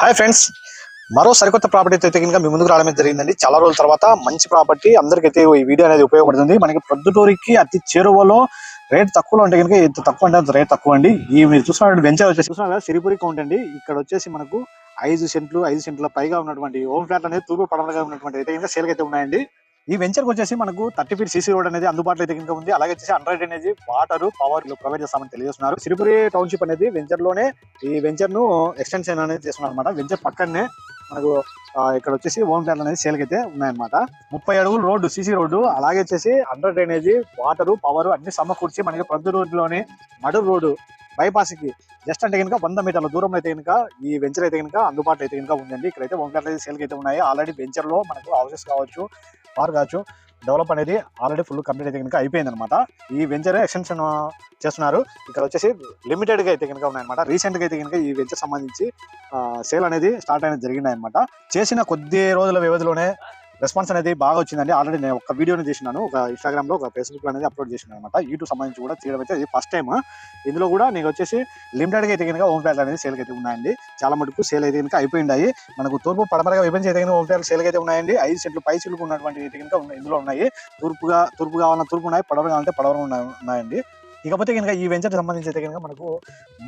Hi friends. మరో సరికొత్త property అయితే కనుక మీ ముందుకు రావడం జరిగిందండి. చాలా రోజుల తర్వాత మంచి ప్రాపర్టీ అందరికైతే ఈ వీడియో అనేది ఉపయోగపడుతుంది. మనకి ప్రొద్దుటూరికి అతి చేరువలో రేట్ తక్కువలో ఉంటే కనుక ఎంత తక్కువ అంటే అంత రేట్ తక్కువ అండి. ఈ మీరు చూసినటువంటి వెంచర్ వచ్చేసి చూస్తున్నారు సిరిపురి కౌంట్ అండి. ఇక్కడ వచ్చేసి మనకు ఐదు సెంట్లు ఐదు సెంట్ల పైగా ఉన్నటువంటి హోమ్ ఫ్లాట్ అనేది తూర్పు పడమగా ఉన్నటువంటి అయితే కనుక సేల్కి అయితే ఉన్నాయండి. ఈ వెంచర్ వచ్చేసి మనకు థర్టీ ఫీట్ సీసీ రోడ్ అనేది అందుబాటులో అయితే కనుక ఉంది. అలాగే వచ్చేసి అండర్ అనేది వాటర్ పవర్ ప్రొవైడ్ చేస్తామని తెలియజేస్తున్నారు. సిరిపురి టౌన్షిప్ అనేది వెంచర్లోనే ఈ వెంచర్ను ఎక్స్టెన్షన్ అనేది చేస్తున్నారు అనమాట వెంచర్ పక్కనే మనకు ఇక్కడ వచ్చేసి హోమ్ ఫ్లాట్ అనేది సేల్కి అయితే ఉన్నాయన్నమాట. ముప్పై అడుగులు రోడ్డు సీసీ రోడ్డు అలాగే వచ్చేసి అండర్ డ్రైనేజీ వాటర్ పవర్ అన్ని సమకూర్చి మనకి ప్రతి రోడ్లోనే మడు రోడ్డు బైపాస్కి కి జస్ట్ అంటే కనుక వంద మీటర్ల దూరంలో అయితే కనుక ఈ వెంచర్ అయితే కనుక అందుబాటులో అయితే కనుక ఉందండి. ఇక్కడైతే హోమ్ అయితే సేల్కి అయితే ఉన్నాయి. ఆల్రెడీ వెంచర్లో మనకు హౌసెస్ కావచ్చు పార్క్ కావచ్చు డెవలప్ అనేది ఆల్రెడీ ఫుల్ కంప్లీట్ అయితే కనుక అయిపోయింది అనమాట ఈ వెంచర్ ఎక్స్టెన్షన్ చేస్తున్నారు. ఇక్కడ వచ్చేసి లిమిటెడ్గా అయితే కనుక ఉన్నాయన్నమాట. రీసెంట్గా అయితే కనుక ఈ వెంచర్ సంబంధించి సేల్ అనేది స్టార్ట్ అనేది జరిగింది అనమాట చేసిన కొద్ది రోజుల వ్యవధిలోనే రెస్పాన్స్ అనేది బాగా వచ్చిందండి. ఆల్రెడీ నేను ఒక వీడియోని చేసినాను ఒక ఇన్స్టాగ్రామ్లో ఒక ఫేస్బుక్ అనేది అప్లోడ్ చేసినాను అనమాట యూట్యూబ్ సంబంధించి కూడా చేయడం అయితే ఇది ఫస్ట్ టైం ఇందులో కూడా నీకు వచ్చేసి లిమిటెడ్గా అయితే కనుక హోమ్ ఫ్లాట్ అనేది సేల్ అయితే ఉన్నాయండి. చాలా మటుకు సేల్ అయితే కనుక అయిపోయిండాయి. మనకు తూర్పు పడమరగా విభజించి అయితే కనుక హోమ్ ఫ్లాట్ సేల్ అయితే ఉన్నాయండి. ఐదు సెంట్లు పై చిలుకు ఉన్నటువంటి అయితే కనుక ఇందులో ఉన్నాయి. తూర్పుగా తూర్పు కావాలన్నా తూర్పు ఉన్నాయి. పడవర కావాలంటే పడవర ఉన్నాయి- ఉన్నాయండి. ఇకపోతే కనుక ఈ వెంచర్ సంబంధించి అయితే కనుక మనకు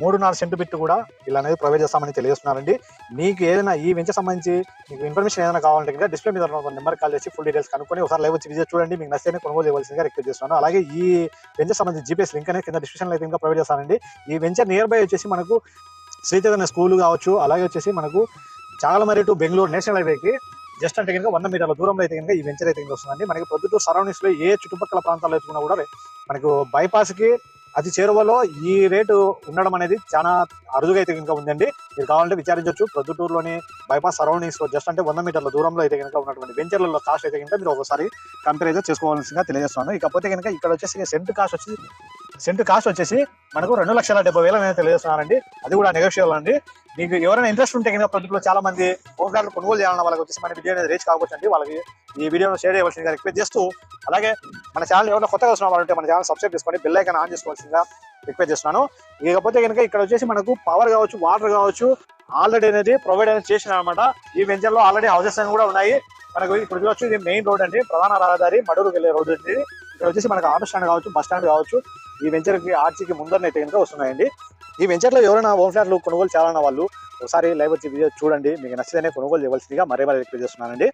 మూడు నాలుగు సెంటు బిట్టు కూడా ఇలా అనేది ప్రొవైడ్ చేస్తామని తెలియజేస్తున్నారండి. మీకు ఏదైనా ఈ వెంచర్ సంబంధించి మీకు ఇన్ఫర్మేషన్ ఏదైనా కావాలంటే కనుక డిస్ప్లే మీద నెంబర్ కాల్ చేసి ఫుల్ డీటెయిల్స్ కనుక్కొని ఒకసారి లైవ్ వచ్చి విజిట్ చూడండి. మీకు నచ్చితే కొనుగోలు చేయవలసిందిగా రిక్వెస్ట్ చేస్తున్నాను. అలాగే ఈ వెంచర్ సంబంధించి జీపీఎస్ లింక్ అనేది కింద డిస్క్రిప్షన్లో అయితే ఇంకా ప్రొవైడ్ చేస్తానండి. ఈ వెంచర్ నియర్ బై వచ్చేసి మనకు శ్రీచైతన్య స్కూల్ కావచ్చు అలాగే వచ్చేసి మనకు చాగలమరి టు బెంగళూరు నేషనల్ హైవేకి జస్ట్ అంటే కనుక వంద మీటర్ల దూరంలో అయితే కనుక ఈ వెంచర్ అయితే కనుక వస్తుందండి. మనకి ప్రొద్దుటూరు సరౌండింగ్స్లో ఏ చుట్టుపక్కల ప్రాంతాల్లో ఎత్తుకున్నా కూడా మనకు బైపాస్కి అతి చేరువలో ఈ రేటు ఉండడం అనేది చాలా అరుదుగా అయితే కనుక ఉందండి. మీరు కావాలంటే విచారించవచ్చు ప్రొద్దుటూరులోని బైపాస్ సరౌండింగ్స్లో జస్ట్ అంటే వంద మీటర్ల దూరంలో అయితే కనుక ఉన్నటువంటి వెంచర్లలో కాస్ట్ అయితే కనుక మీరు ఒకసారి కంపేర్ అయితే చేసుకోవాల్సిందిగా తెలియజేస్తున్నాను. ఇకపోతే కనుక ఇక్కడ వచ్చేసి సెంట్ కాస్ట్ వచ్చి సెంటు కాస్ట్ వచ్చేసి మనకు రెండు లక్షల డెబ్బై వేలు అనేది తెలియజేస్తున్నారండి. అది కూడా నెగోషియబుల్ అండి. మీకు ఎవరైనా ఇంట్రెస్ట్ ఉంటే కనుక ప్రజలు చాలా మంది హోమ్ కొనుగోలు చేయాలన్న వాళ్ళకి వచ్చేసి మన వీడియో అనేది రీచ్ కావచ్చు అండి వాళ్ళకి ఈ వీడియోను షేర్ చేయవలసిందిగా రిక్వెస్ట్ చేస్తూ అలాగే మన ఛానల్ ఎవరైనా కొత్తగా వస్తున్న వాళ్ళు ఉంటే మన ఛానల్ సబ్స్క్రైబ్ చేసుకోండి బెల్ ఐకాన్ ఆన్ చేసుకోవాల్సిందిగా రిక్వెస్ట్ చేస్తున్నాను. ఇకపోతే కనుక ఇక్కడ వచ్చేసి మనకు పవర్ కావచ్చు వాటర్ కావచ్చు ఆల్రెడీ అనేది ప్రొవైడ్ అనేది చేసిన అనమాట ఈ వెంచర్లో ఆల్రెడీ హౌసెస్ అని కూడా ఉన్నాయి. మనకు ఇప్పుడు వచ్చి ఇది మెయిన్ రోడ్ అండి. ప్రధాన రహదారి మడూరుకి వెళ్ళే రోడ్ అండి. ఇక్కడ వచ్చేసి మనకు ఆటో స్టాండ్ కావచ్చు బస్ స్టాండ్ కావచ్చు. ఈ వెంచర్కి ఆర్చీకి ముందరనే కనుక వస్తున్నాయండి. ఈ వెంచర్లో ఎవరైనా హోమ్ ఫ్లాట్లు కొనుగోలు చేయాలన్న వాళ్ళు ఒకసారి లైవ్ వచ్చి వీడియో చూడండి. మీకు నచ్చితేనే కొనుగోలు చేయవలసిందిగా మరే మరీ రిక్వెస్ట్ చేస్తున్నానండి.